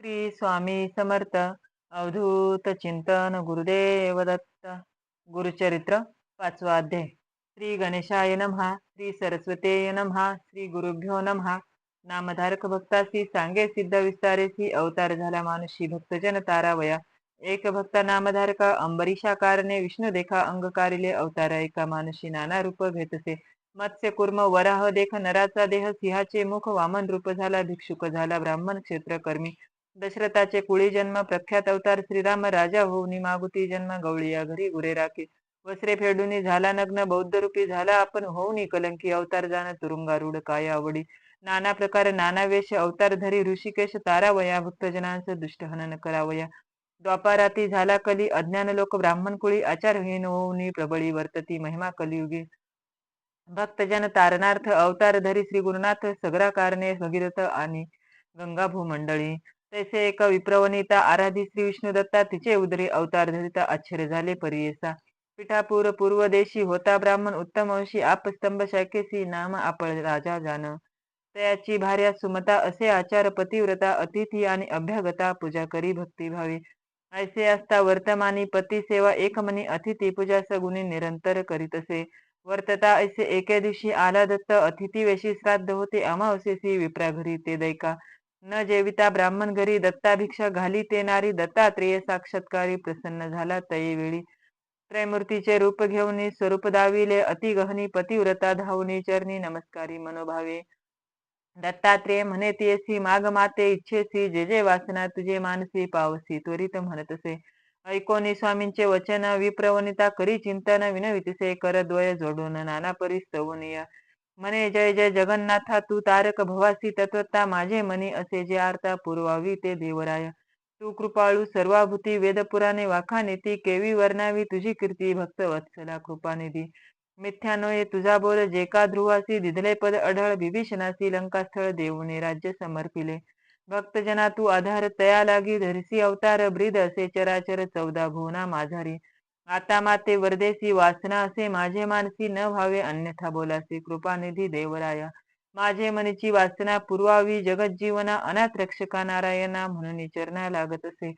श्री स्वामी समर्थ. अवधूत चिंतन गुरुदेव दत्त गुरुचरित्र पाचवाध्याय श्री गणेशाय नमहा. श्री सरस्वतेय नमहा. श्री गुरुभ्यो नमहा. नामधारक भक्तासी सांगे सिद्ध विस्तारेसी अवतार झाला मानुषी भक्तजन तारावया एक भक्त नामधारक अंबरीशा कारणे विष्णू देखा अंगकारिले अवतार एका मानुषी नाना रूप घेतसे. मत्स्य कुर्म वराह देख नराचा देह सिंहाचे मुख वामन रूप झाला भिक्षुक झाला ब्राह्मण क्षेत्र कर्मी. दशरथाचे कुळी जन्म प्रख्यात अवतार श्रीराम राजा होऊनी मागुती जन्म गवळीया घरी गुरे राखी वस्त्रे फेडूनी झाला नग्न बौद्ध रूपी झाला आपण होऊनी कलंकी अवतार जाण तुरुंगारूढ काय आवडी नाना प्रकार नाना वेश अवतार धरी ऋषिकेश तारावया भक्तजनांच दुष्ट हनन करावया द्वापाराती झाला कली अज्ञान लोक ब्राह्मण कुळी आचारहीन होऊनी प्रबळी वर्तती महिमा कलियुगी भक्तजन तारणार्थ अवतार धरी श्री गुरुनाथ सगरा कारणे भगीरथ आणि गंगा भूमंडळी तैसे एक विप्रवनिता आराधी श्री विष्णू दत्ता तिचे उदरी अवतार धरिता आश्चर्य झाले परियेसा पिठापूर पूर्व देशी होता ब्राह्मण उत्तम अंशी आपस्तंभ शाखेसी नाम आपण राजा जाण तयाची भार्या सुमता असे आचार पतिव्रता अतिथी आणि अभ्यागता पूजा करी भक्ती भावी. ऐसे असता वर्तमानी पती सेवा एकमनी अतिथी पूजा सगुणी निरंतर करीत असे. वर्तता ऐसे एके दिवशी आला दत्त अतिथी वेशी श्राद्ध होते अमावस्येसी विप्रा घरी ते दैका. न जेविता ब्राह्मण घरी दत्ताभिक्षा घाली ते नारी दत्तात्रेय साक्षात्कारी प्रसन्न झाला. तये त्रयमूर्तीचे रूप घेऊन स्वरूप दाविले. अति गहनी पतिव्रता धावनी चरणी नमस्कारी मनोभावे. दत्तात्रेय म्हणे तेसी माग माते इच्छेसी. जे जे वासना तुझे मानसी पावसी. त्वरित म्हणतसे. ऐकोनी स्वामींचे वचन. विप्रवनिता करी चिंतन. विनवितसे. करद्वय जोडून. नाना परिस्तवनीय मने जय जय जगन्नाथा तू तारक भवासी तत्वता माझे मनी असे जे आरता पुरवावी ते देवराय तू कृपाळू सर्वाभूती वेदपुराणे वाखानिती केवी वर्णावी तुझी कीर्ती भक्त वत्सला कृपानिधी मिथ्यानोये तुझा बोल जे का ध्रुवासी दिधले पद अढळ विभीषणासी लंकास्थळ देऊने राज्य समर्पिले भक्तजना तू आधार तया लागी धरसी अवतार ब्रीद असे चराचर चौदा भुवना माझारी आता माते वरदेसी वासना असे माझे मानसी न व्हावे अन्यथा बोलासे कृपानिधी देवराया. माझे मनीची वासना पुरवावी जगज्जीवना अनाथ रक्षका नारायणा म्हणून चरणा लागत असे.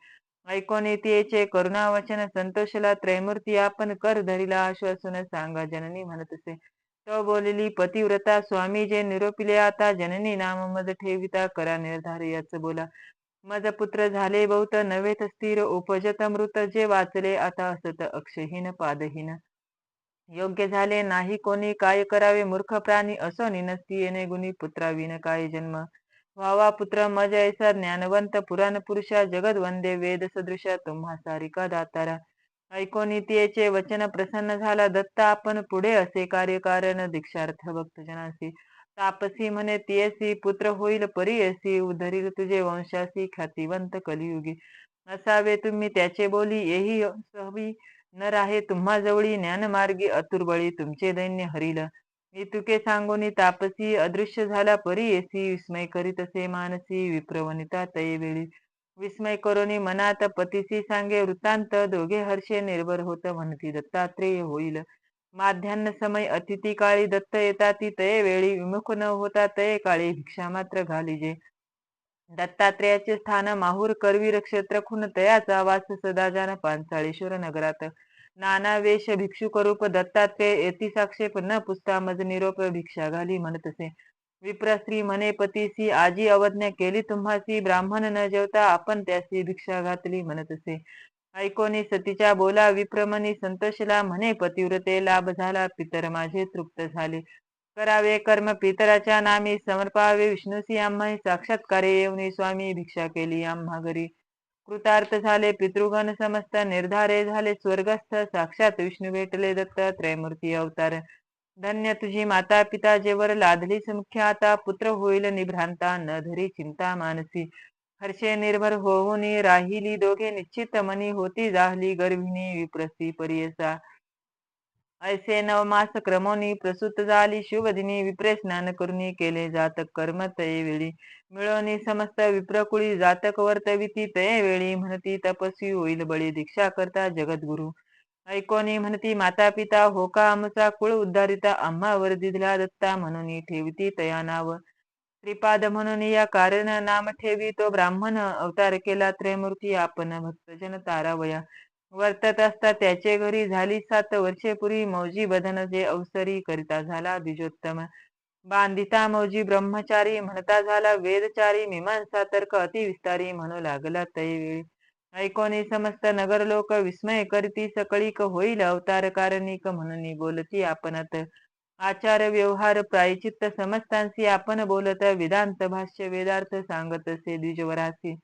ऐकून येते करुणा वचन संतोषला त्रैमूर्ती आपण कर धरिला आश्वासन सांगा जननी म्हणत असे. तो बोलली पतिव्रता स्वामी जे निरोपिले आता जननी नाम मज ठेविता करा निर्धार याच बोला. मज पुत्र झाले बहुत नव्हेत स्थिर उपजत मृत जे वाचले आता असत अक्षहीन पादहीन. योग्य झाले नाही कोणी काय करावे मूर्ख प्राणी असो निनस्ती येणे गुणी पुत्राविन काय जन्म? व्हावा पुत्र मज ऐसा ज्ञानवंत पुराण पुरुषा जगद वंदे वेद सदृश तुम्हा सारिका दातारा. ऐकोनी वचन प्रसन्न झाला दत्ता आपण पुढे असे कार्य कारण दीक्षार्थ भक्तजनासी तापसी म्हणे तियसी पुत्र होईल परियसी उधरील तुझे वंशासी ख्यातिवंत कलियुगी. असावे तुम्ही त्याचे बोली येही सहवी न राहे तुम्हा जवळी ज्ञानमार्गी अतुर्बळी तुमचे दैन्य हरिल. तुके सांगोनी तापसी अदृश्य झाला परी येसी विस्मय करीत असे मानसी विप्रवनिता तये वेळी. विस्मय करोनी मनात पतीसी सांगे वृत्तांत दोघे हर्षे निर्भर होत म्हणती दत्तात्रेय होईल. माध्यान्ह समय अतिथी काळी दत्त येता ती तये वेळी विमुख न होता तये काळी भिक्षा मात्र घालीजे दत्तात्रेयाचे स्थान माहूर करवीर क्षेत्र खुन तयाचा वास सदाजान पांचाळेश्वर नगरात. नाना वेश भिक्षुक रूप दत्तात्रेय येती साक्षेप न पुसता मज निरोप भिक्षा घाली म्हणतसे विप्रस्त्री म्हणे पतीसी आजी अवज्ञा केली तुम्हासी ब्राह्मण न जेवता आपण त्यासी भिक्षा घातली म्हणतसे ऐकोनी सतीच्या बोला विप्रमणी संतोषला म्हणे पतिव्रते लाभ झाला पितर माझे तृप्त झाले. करावे कर्म पितराच्या नामी समर्पावे विष्णूसी आम्हा साक्षात्कारे येऊन स्वामी भिक्षा केली आम्हा घरी. कृतार्थ झाले पितृगण समस्त निर्धारे झाले स्वर्गस्थ साक्षात विष्णू भेटले दत्त त्रैमूर्ती अवतार. धन्य तुझी माता पिता जेवर लादली समुख्या आता पुत्र होईल निभ्रांता न धरी चिंता मानसी. हर्षे निर्भर होऊन राहिली दोघे निश्चित मनी होती जाहली गर्भिणी विप्रसी परियसा. ऐसे नवमास क्रमोनी प्रसूत झाली शुभदिनी विप्रे स्नान करुनी केले जातक कर्म तये वेळी. मिळवणी समस्त विप्रकुळी जातक वर्तविती तये वेळी म्हणती तपस्वी होईल बळी दीक्षा करता जगद्गुरु. ऐकोनी म्हणती माता पिता होका आमचा कुळ उद्धारिता आम्हा वर दिला दत्ता म्हणून ठेवती तया नाव. श्रीपाद म्हणून या कारण नाम ठेवी तो ब्राह्मण अवतार केला त्रयमूर्ती आपण भक्तजन तारावया. वर्तत असता त्याचे घरी झाली सात वर्षे पूर्वी मौजी बदन जे अवसरी करिता झाला द्विजोत्तम बांधिता मौजी ब्रह्मचारी. म्हणता झाला वेदचारी. मीमांसा तर्क अतिविस्तारी म्हणू लागला तैवेळी. ऐकोनी समस्त नगर लोक विस्मय करती. सकळीक होईल अवतार कारणिक म्हणून बोलती आपणत. आचार व्यवहार प्रायचित्त समस्तांशी आपण बोलत वेदांत भाष्य वेदार्थ सांगत असे द्विजवरासी.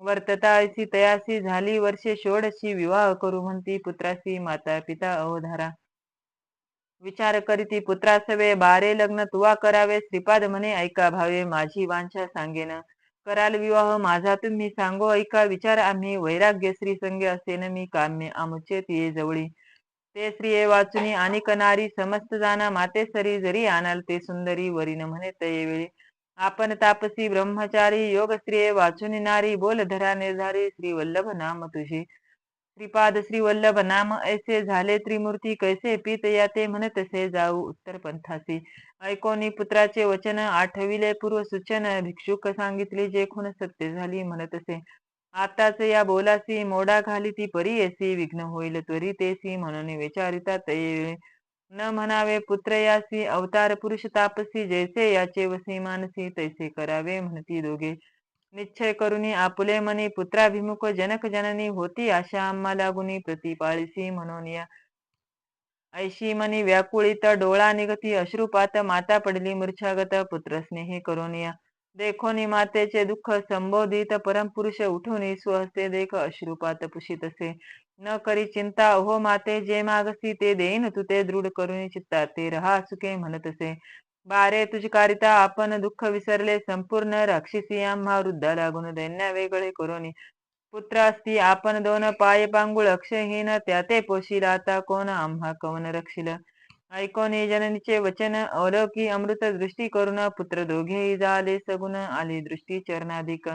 वर्तताशी तयासी झाली वर्षे षोडशी विवाह करू म्हणती पुत्रासी माता पिता अवधारा. विचार करीती पुत्रासवे बारे लग्न तुवा करावे श्रीपाद म्हणे ऐका भावे माझी वांछा सांगेन. कराल विवाह माझा तुम्ही सांगो ऐका विचार आम्ही वैराग्य श्री संगे असेन मी काम्य आमचे ये जवळी. ते स्त्रिये वाचुनी आणि कनारी समस्त जाना माते सरी जरी आणाल ते सुंदरी वरीन म्हणे वेळी. आपण तापसी ब्रह्मचारी योग स्त्रिये वाचुनी नारी बोल धरा निर्धारी श्री वल्लभ नाम तुझी. श्रीपाद श्री वल्लभ नाम ऐसे झाले त्रिमूर्ती कैसे पीत या ते म्हणतसे जाऊ उत्तर पंथासी. ऐकोनी पुत्राचे वचन आठविले पूर्व सूचन भिक्षुक सांगितले जे खून सत्य झाली म्हणतसे आताच या बोलासी मोडा घाली ती परी येसी विघ्न होईल त्वरी तेसी म्हणून विचारिता ते. न म्हणावे पुत्र यासी अवतार पुरुष तापसी जैसे याचे वसी मानसी तैसे करावे म्हणती दोघे. निश्चय करुनी आपुले मनी पुत्राभिमुख जनक जननी होती आशा आम्हा लागुनी प्रतिपाळीसी म्हणून या. ऐशी मनी व्याकुळीत डोळा निगती अश्रुपात माता पडली मूर्छागत पुत्र स्नेही करून या. देखोनी मातेचे दुःख संबोधित परमपुरुष उठून स्वहस्ते देख अश्रुपात पुषितसे न करी चिंता हो माते जे मागसी ते देईन तू ते दृढ करून चित्ता ते रहा सुखे म्हणतसे बारे तुझकारिता आपण दुःख विसरले संपूर्ण राक्षसी आम्हा वृद्धा लागून दैन्या वेगळे करोनी. पुत्र असती आपण दोन पाय पांगुळ अक्षहीन त्या ते पोशील आता कोण आम्हा कवन रक्षिल? ऐकोने जननीचे वचन अवलौकी अमृत दृष्टी करून पुत्र दोघेही झाले सगुण आली दृष्टी चरणाधिक.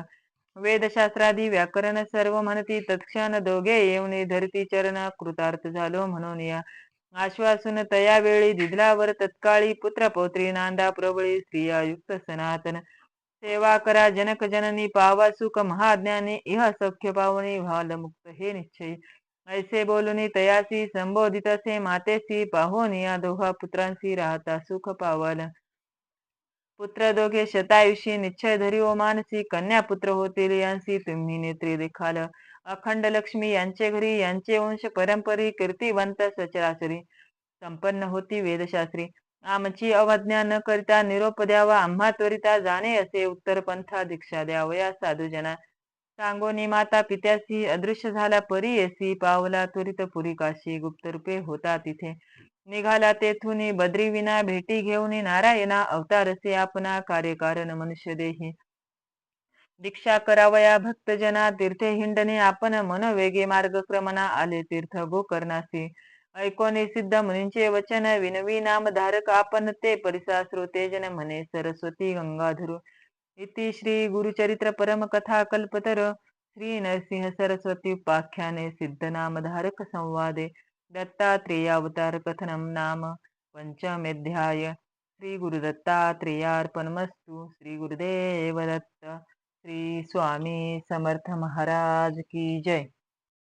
वेदशास्त्रादी व्याकरण सर्व म्हणती तत्क्षण दोघे येऊन धरती चरण कृतार्थ झालो म्हणून या. आश्वासन तया वेळी दिदलावर तत्काळी पुत्र पौत्री नांदा प्रबळी स्त्रिया युक्त सनातन. सेवा करा जनक जननी पावा सुख महाज्ञानी इह सौख्य पावणी भाल मुक्त हे निश्चय. ऐसे बोलून तयासी संबोधित असे मातेसी पाहोन या दोघा पुत्रांशी राहता सुख पावल. पुत्र दोघे शतायुषी निश्चय धरी ओ मानसी कन्या पुत्र होतील यांसी तुम्ही नेत्री देखाल. अखंड लक्ष्मी यांचे घरी यांचे वंश परंपरी कीर्तिवंत सचराचरी. संपन्न होती वेदशास्त्री. आमची अवज्ञा न करिता निरोप द्यावा आम्हा त्वरिता जाणे असे उत्तर पंथा दीक्षा द्यावया साधूजना. सांगोनी माता पित्यासी अदृश्य झाला परी येसी पावला त्वरित पुरी काशी गुप्त रूपे होता तिथे. निघाला तेथून बद्री विना भेटी घेऊन नारायणा अवतारसे आपना कार्यकारण मनुष्य देही. दीक्षा करावया भक्तजना तीर्थे हिंडणे आपण मन वेगे मार्गक्रमणा आले तीर्थ गोकर्णासी. ऐकोने सिद्ध मुनींचे वचन विनवी नाम धारक आपण ते परिसा श्रोते जन म्हणे सरस्वती गंगाधरू. इति श्री गुरुचरित्र परमकथा कल्पतर। श्री नरसिंह सरस्वती उपाख्याने सिद्धनामधारक नाम संवादे। दत्तात्रेयावतार कथनम नाम पंचमेध्याय श्री गुरुदत्तात्रेयार्पणमस्तु। श्री गुरुदेव दत्त श्री स्वामी समर्थ महाराज की जय।